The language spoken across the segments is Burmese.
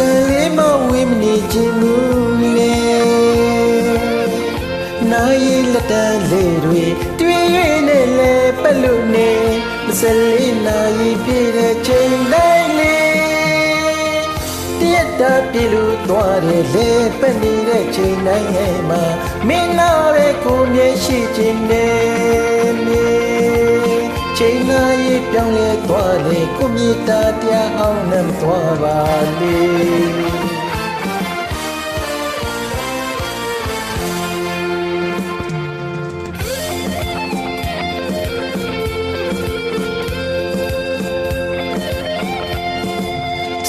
မနေခြင်းမူလေနိုင်လက်တန်လေးတွေတွေ့ရနဲ့လဲပလို့နေမစလေးနိုင်ပြည့်တဲ့ချိန်တိုင်းလေးတရက်တာပြေလို့သွားတယ်လေပနေတဲ့ချိန်တိုင်းငယ်မှာမင်းနာရဲ့ကိုမျက်ရှိခြင်းနဲ့ ပြောင်းလဲသွားလေကိုမြေတာတရားအောင်နဲ့သွားပါလေ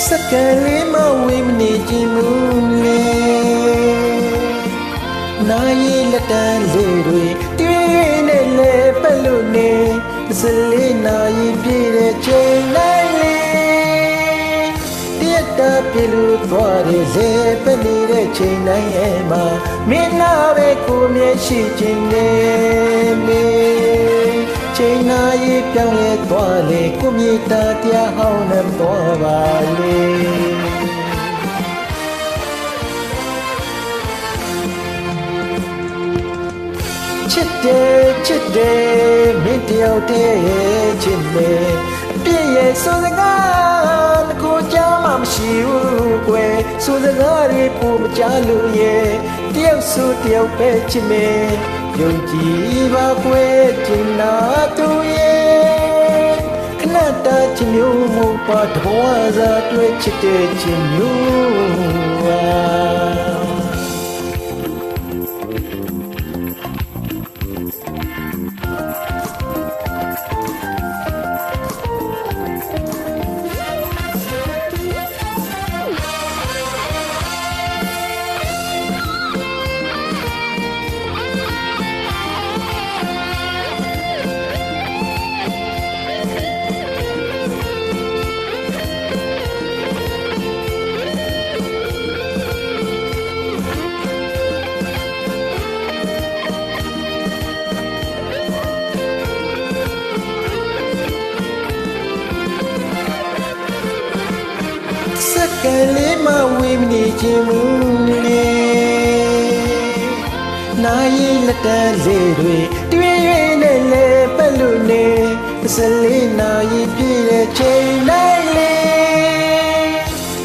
စကလေးမဝေး 14နာရီပြည့်တဲ့ချိန်လိုက်လေတရတာပြလူသွားရစေပနေတဲ့ချိန်တိုင်းရဲ့မှာမင်းနာပဲကိုမျက်ရှိခြင်းနဲ့မေချိန်နာရီပြောင်းလဲသွားလေကိုမြေတာတရားဟောင်းနဲ့သွားပါလေ ချစ်တယ်ချစ်တယ်မင်းတယောက်တည်းရဲ့ချစ်မယ်အပြည့်ရဲ့ဆိုစကားတကူကြမှမရှိဘူးကွယ်ဆိုစကားတွေပုံမကြလို့ရဲ့တယောက်ဆိုတယောက်ပဲချစ်မယ်ယုံကြည်ပါကွယ်တင်နာသူရဲ့ခဏတာချစ်မျိုးမဟုတ်ပါတဘဝစားတွေ့ချစ်တဲ့ချစ်မျိုးဝါ စကလေးမဝေးမနေခြင်းမူလေနိုင်လက်တန်လေးတွေတွေ့ရနဲ့လေပလို့နေစလေးနိုင်ပြည့်တဲ့ချိန်လိုက်လေ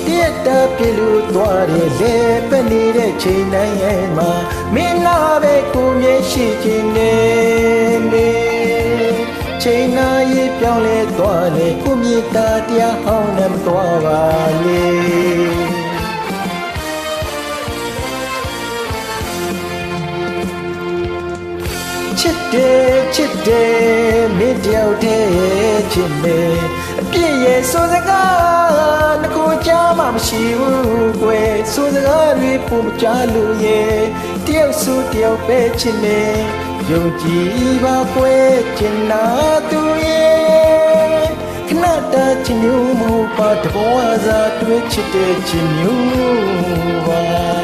တရက်တာပြေလို့သွားတယ်လေပနေတဲ့ချိန်တိုင်းရဲ့မှာမင်းလာပဲကိုမျက်ရှိခြင်းနဲ့နေချိန်နာရေးပြောင်းလဲသွားလေကိုမြေတာတရားဟောင်းနဲ့မသွားပါ ချစ်တယ်ချစ်တယ်မင်းတယောက်တည်းချစ်မယ်အပြည့်ရဲ့ဆိုစကားငကိုကြားမှမရှိဘူးကွယ်ဆိုစကားတွေပုံမကြလို့ရဲ့တယောက်ဆိုတယောက်ပဲချစ်မယ်ယုံကြည်ပါကွယ်ချင်နာသူရဲ့ခဏတာချင်မျိုးမဟုတ်ပါတဘောဝါစားတွေ့ချစ်တဲ့ချင်မျိုးပါ